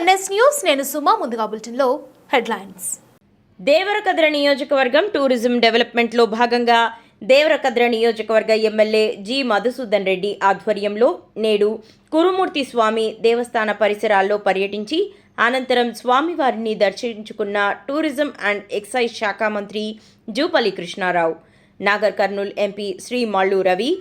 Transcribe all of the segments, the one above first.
NS news నేను సుమా ముందుగా బులెటిన్లో హెడ్లైన్స్. దేవరకద్ర నియోజకవర్గం టూరిజం డెవలప్మెంట్లో భాగంగా దేవరకద్ర నియోజకవర్గ ఎమ్మెల్యే జి మధుసూదన్ రెడ్డి ఆధ్వర్యంలో నేడు కురుమూర్తి స్వామి దేవస్థాన పరిసరాల్లో పర్యటించి అనంతరం స్వామివారిని దర్శించుకున్న టూరిజం అండ్ ఎక్సైజ్ శాఖ మంత్రి జూపల్లి కృష్ణారావు నాగర్ కర్నూల్ ఎంపీ శ్రీ మల్లు రవి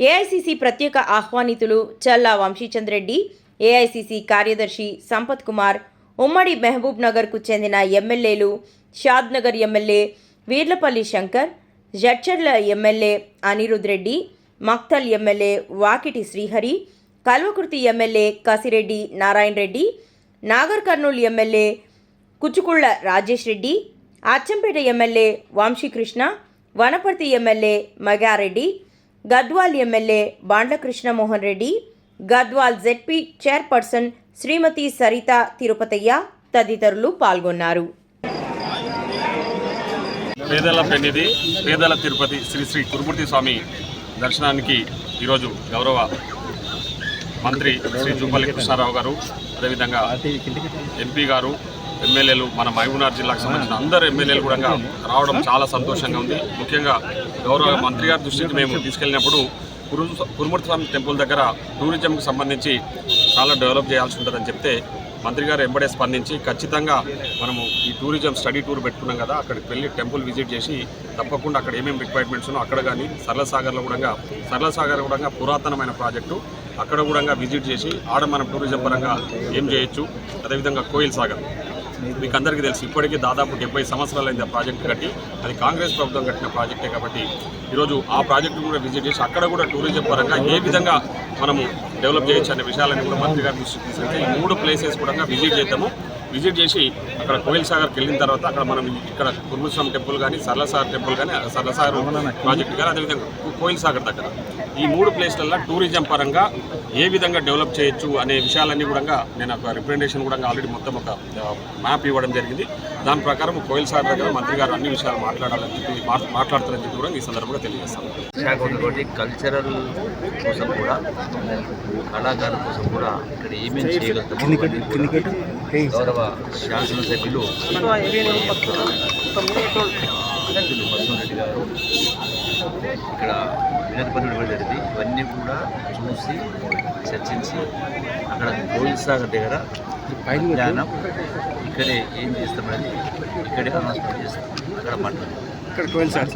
ఏఐసిసి ప్రత్యేక ఆహ్వానితులు చల్లా వంశీచంద్రెడ్డి రెడ్డి ఏఐసిసి కార్యదర్శి సంపత్ కుమార్ ఉమ్మడి మహబూబ్ నగర్కు చెందిన ఎమ్మెల్యేలు Shad Nagar MLA Veerlapally Shankar Jadcherla MLA Anirudh Reddy Makthal MLA Vakiti Srihari Kalwakurthy MLA Kasireddy Narayana Reddy Nagar Kurnool MLA Kuchukulla Rajesh Reddy Achampet MLA Vamshikrishna Wanaparthy MLA Magareddy Gadwal MLA Bandla Mohan Reddy Gadwal ZP chairperson Shrimati Saritha Tirupathaiah తదితరులు పాల్గొన్నారు. పేదల పెన్నిది పేదల తిరుపతి శ్రీ శ్రీ కురుమూర్తి స్వామి దర్శనానికి ఈరోజు గౌరవ మంత్రి శ్రీ జూపల్లి కృష్ణారావు గారు అదేవిధంగా ఎంపీ గారు ఎమ్మెల్యేలు మన మహబూబ్నగర్ జిల్లాకు సంబంధించిన అందరు ఎమ్మెల్యేలు కూడా రావడం చాలా సంతోషంగా ఉంది. ముఖ్యంగా గౌరవ మంత్రి గారి దృష్టికి మేము తీసుకెళ్ళినప్పుడు కురు కురుమూర్తి స్వామి టెంపుల్ దగ్గర టూరిజంకి సంబంధించి చాలా డెవలప్ చేయాల్సి ఉంటుందని చెప్తే మంత్రి గారు ఎంబడే స్పందించి ఖచ్చితంగా మనము ఈ టూరిజం స్టడీ టూర్ పెట్టుకున్నాం కదా అక్కడికి వెళ్ళి టెంపుల్ విజిట్ చేసి తప్పకుండా అక్కడ ఏమేమి రిక్వైర్మెంట్స్ ఉన్నో అక్కడ కానీ సరళసాగర్లో కూడా సరళసాగర్ కూడా పురాతనమైన ప్రాజెక్టు అక్కడ కూడా విజిట్ చేసి ఆడ మనం టూరిజం పరంగా ఏం చేయొచ్చు? అదేవిధంగా కోయిల్ సాగర్. మీకు అందరికీ తెలుసు ఇప్పటికీ దాదాపు డెబ్బై సంవత్సరాలైంది ఆ ప్రాజెక్ట్ కట్టి. అది కాంగ్రెస్ ప్రభుత్వం కట్టిన ప్రాజెక్టే కాబట్టి ఈరోజు ఆ ప్రాజెక్టు కూడా విజిట్ చేసి అక్కడ కూడా టూరిజం పరంగా ఏ విధంగా మనము డెవలప్ చేయొచ్చు అనే విషయాలన్నీ కూడా మంత్రి గారి దృష్టికి తీసుకెళ్తే ఈ మూడు ప్లేసెస్ కూడా విజిట్ చేద్దాము. విజిట్ చేసి అక్కడ కోయిల్ సాగర్కి వెళ్ళిన తర్వాత అక్కడ మనం ఇక్కడ కుర్మస్వామి టెంపుల్ కానీ సరళసాగర్ టెంపుల్ కానీ సరళసాగర్ ప్రాజెక్ట్ కానీ అదేవిధంగా కోయిల్ సాగర్ దగ్గర. ఈ మూడు ప్లేస్లలో టూరిజం పరంగా ఏ విధంగా డెవలప్ చేయొచ్చు అనే విషయాలన్నీ కూడా నేను ఒక రిప్రజెంటేషన్ కూడా ఆల్రెడీ మొత్తం ఒక మ్యాప్ ఇవ్వడం జరిగింది. దాని ప్రకారం కోయిల్ సాగర్ దగ్గర మంత్రి గారు అన్ని విషయాలు మాట్లాడాలని చెప్పి మాట్లాడతారని చెప్పి కూడా ఈ సందర్భంగా తెలియజేస్తాను. కల్చరల్ కోసం కూడా కళాకారుల కోసం కూడా ఇక్కడ ఏమేమి చేయగలుగుతామో అవన్నీ గౌరవ శాసనసభ్యులు సభ్యులు బసవరెడ్డి గారు. ఇక్కడ వినతిపత్రుడు ఇవ్వడం జరిగింది. ఇవన్నీ కూడా చూసి చర్చించి అక్కడ కోయిల్ సాగర్ దగ్గర జ్ఞానం ఇక్కడే ఏం చేస్తామనేది ఇక్కడే అనౌన్స్మెంట్ చేస్తాం. అక్కడ కోయిల్ సాగర్